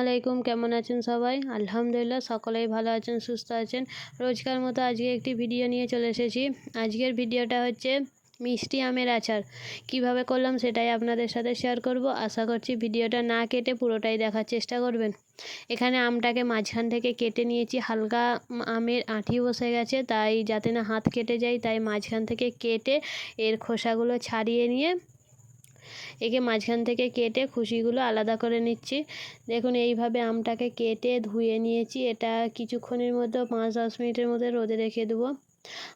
আলাইকুম, কেমন আছেন সবাই? আলহামদুলিল্লাহ, সকলেই ভালো আছেন, সুস্থ আছেন। রোজকার মতো আজকে একটি ভিডিও নিয়ে চলে এসেছি। আজকের ভিডিওটা হচ্ছে মিষ্টি আমের আচার। কীভাবে করলাম সেটাই আপনাদের সাথে শেয়ার করব। আশা করছি ভিডিওটা না কেটে পুরোটাই দেখার চেষ্টা করবেন। এখানে আমটাকে মাঝখান থেকে কেটে নিয়েছি। হালকা আমের আঁঠি বসে গেছে, তাই যাতে না হাত কেটে যায়, তাই মাঝখান থেকে কেটে এর খোসাগুলো ছাড়িয়ে নিয়ে একে মাঝখান থেকে কেটে খুশিগুলো আলাদা করে নিচ্ছি। দেখুন, এইভাবে আমটাকে কেটে ধুয়ে নিয়েছি। এটা কিছুক্ষণের মধ্যে, পাঁচ দশ মিনিটের মধ্যে রোদে রেখে দেবো।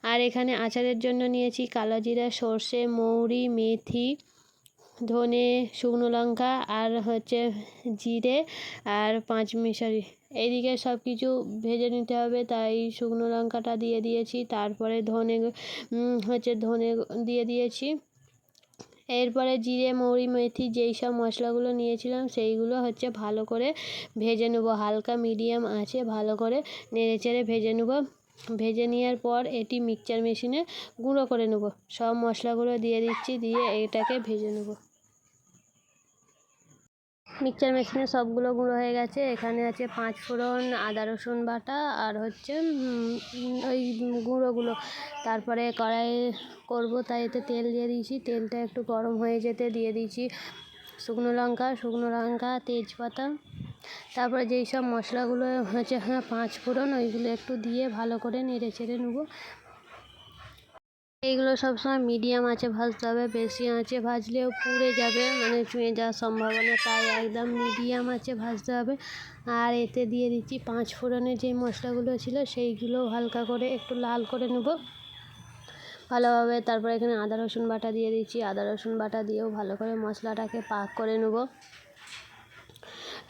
আর এখানে আচারের জন্য নিয়েছি কালো জিরা, সর্ষে, মৌরি, মেথি, ধনে, শুকনো লঙ্কা আর হচ্ছে জিরে আর পাঁচ মিশারি এইদিকে সব কিছু ভেজে নিতে হবে। তাই শুকনো লঙ্কাটা দিয়ে দিয়েছি। তারপরে ধনে হচ্ছে ধনে দিয়ে দিয়েছি। এরপরে জিরে, মৌরি, মেথি যেই সব মশলাগুলো নিয়েছিলাম, সেইগুলো হচ্ছে ভালো করে ভেজে নেব। হালকা মিডিয়াম আছে ভালো করে নেড়ে চেড়ে ভেজে নেব। ভেজে নেওয়ার পর এটি মিক্সচার মেশিনে গুঁড়ো করে নেব। সব মশলাগুলো দিয়ে দিচ্ছি, দিয়ে এটাকে ভেজে নেব। মিক্সচার মেশিনে সবগুলো গুঁড়ো হয়ে গেছে। এখানে আছে পাঁচ ফোড়ন, আদা রসুন বাটা আর হচ্ছে ওই গুঁড়োগুলো। তারপরে কড়াই করব, তাই এতে তেল দিয়ে দিয়েছি। তেলটা একটু গরম হয়ে যেতে দিয়ে দিয়েছি। শুকনো লঙ্কা শুকনো লঙ্কা, তেজপাতা। তারপরে যেই সব মশলাগুলো হচ্ছে হ্যাঁ পাঁচ ফোড়ন, ওইগুলো একটু দিয়ে ভালো করে নেড়ে চেড়ে নেব। এইগুলো সবসময় মিডিয়াম আঁচে ভাজতে হবে, বেশি আঁচে ভাজলেও পুড়ে যাবে মানে চুঁয়ে যাওয়ার সম্ভাবনা তাই একদম মিডিয়াম আঁচে ভাজতে হবে। আর এতে দিয়ে দিচ্ছি পাঁচ ফোড়নের যে মশলাগুলো ছিল সেইগুলো হালকা করে একটু লাল করে নেব। ভালোভাবে তারপরে এখানে আদা রসুন বাটা দিয়ে দিচ্ছি, আদা রসুন বাটা দিয়েও ভালো করে মশলাটাকে পাক করে নেব।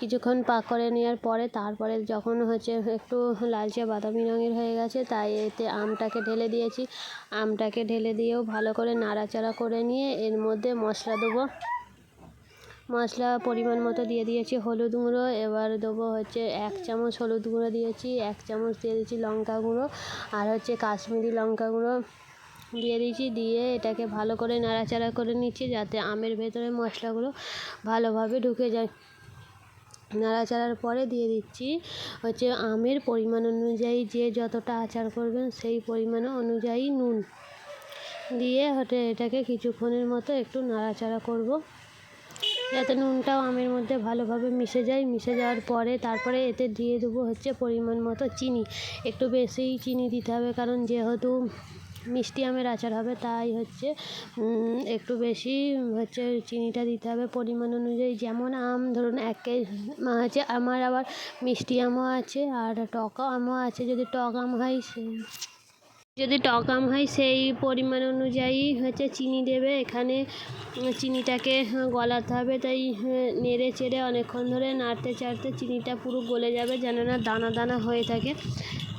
কিছুক্ষণ পাক করে নেওয়ার পরে তারপরে যখন হচ্ছে একটু লালচে বাদামি রঙের হয়ে গেছে, তাই এতে আমটাকে ঢেলে দিয়েছি। আমটাকে ঢেলে দিয়েও ভালো করে নাড়াচাড়া করে নিয়ে এর মধ্যে মশলা দেবো। মশলা পরিমাণ মতো দিয়ে দিয়েছি হলুদ গুঁড়ো। এবার দেবো হচ্ছে এক চামচ হলুদ গুঁড়ো দিয়েছি, এক চামচ দিয়ে দিয়েছি লঙ্কা গুঁড়ো আর হচ্ছে কাশ্মীরি লঙ্কা গুঁড়ো দিয়ে দিয়েছি। দিয়ে এটাকে ভালো করে নাড়াচাড়া করে নিচ্ছি যাতে আমের ভেতরে মশলাগুলো ভালোভাবে ঢুকে যায়। নাড়াচাড়ার পরে দিয়ে দিচ্ছি হচ্ছে আমের পরিমাণ অনুযায়ী যে যতটা আচার করবেন সেই পরিমাণ অনুযায়ী নুন। দিয়ে হচ্ছে এটাকে কিছুক্ষণের মতো একটু নাড়াচাড়া করব। যাতে নুনটাও আমের মধ্যে ভালোভাবে মিশে যায়। মিশে যাওয়ার পরে তারপরে এতে দিয়ে দেবো হচ্ছে পরিমাণ মতো চিনি। একটু বেশিই চিনি দিতে হবে কারণ যেহেতু মিষ্টি আমের আচার হবে, তাই হচ্ছে একটু বেশি হচ্ছে চিনিটা দিতে হবে পরিমাণ অনুযায়ী। যেমন আম, ধরুন এক কেজি হচ্ছে আমার আবার মিষ্টি আমও আছে আর টক আমও আছে, যদি টক আম হয় সে, যদি টক আম হয় সেই পরিমাণ অনুযায়ী হচ্ছে চিনি দেবে। এখানে চিনিটাকে গলাতে হবে, তাই নেড়ে চেড়ে অনেকক্ষণ ধরে নাড়তে চাড়তে চিনিটা পুরো গলে যাবে, যেন না দানা দানা হয়ে থাকে।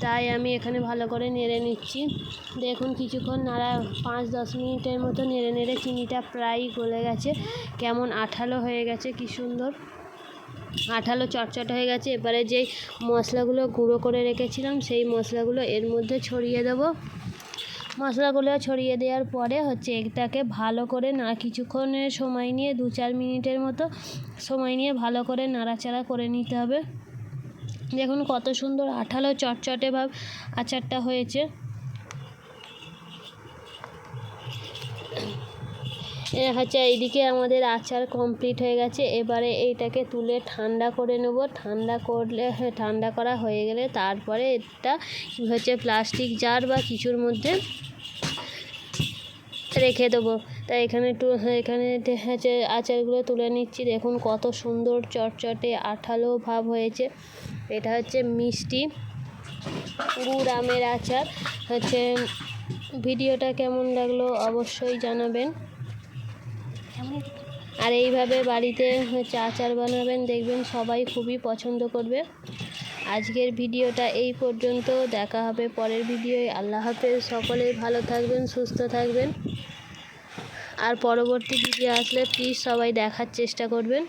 তাই আমি এখানে ভালো করে নেড়ে নিচ্ছি। দেখুন কিছুক্ষণ নাড়া, পাঁচ, দশ মিনিটের মতো নেড়ে নেড়ে চিনিটা প্রায় গলে গেছে। কেমন আঠালো হয়ে গেছে, কি সুন্দর। আঠালো চটচট হয়ে গেছে। এবারে যেই মশলাগুলো গুঁড়ো করে রেখেছিলাম, সেই মশলাগুলো এর মধ্যে ছড়িয়ে দেব। মশলাগুলো ছড়িয়ে দেওয়ার পরে হচ্ছে এটাকে ভালো করে না, কিছুক্ষণের সময় নিয়ে, দু, চার মিনিটের মতো সময় নিয়ে ভালো করে নাড়াচাড়া করে নিতে হবে। দেখুন কত সুন্দর আঠালো চটচটে ভাব আচারটা হয়েছে। হচ্ছে এইদিকে আমাদের আচার কমপ্লিট হয়ে গেছে। এবারে এইটাকে তুলে ঠান্ডা করে নেব। ঠান্ডা করলে ঠান্ডা করা হয়ে গেলে তারপরে এটা হচ্ছে প্লাস্টিক জার বা কিছুর মধ্যে রেখে দেবো। তাই এখানে একটু এখানে হচ্ছে আচারগুলো তুলে নিচ্ছি। দেখুন কত সুন্দর চটচটে আঠালো ভাব হয়েছে। এটা হচ্ছে মিষ্টি। গুড় আমের আচার। হচ্ছে, ভিডিওটা কেমন লাগল অবশ্যই জানাবেন। আর এইভাবে বাড়িতে হচ্ছে আচার বানাবেন, দেখবেন সবাই খুবই পছন্দ করবে। আজকের ভিডিওটা এই পর্যন্ত। দেখা হবে পরের ভিডিওয়। আল্লাহ হাফেজ। সকলেই ভালো থাকবেন, সুস্থ থাকবেন। আর পরবর্তী ভিডিও আসলে প্লিজ সবাই দেখার চেষ্টা করবেন।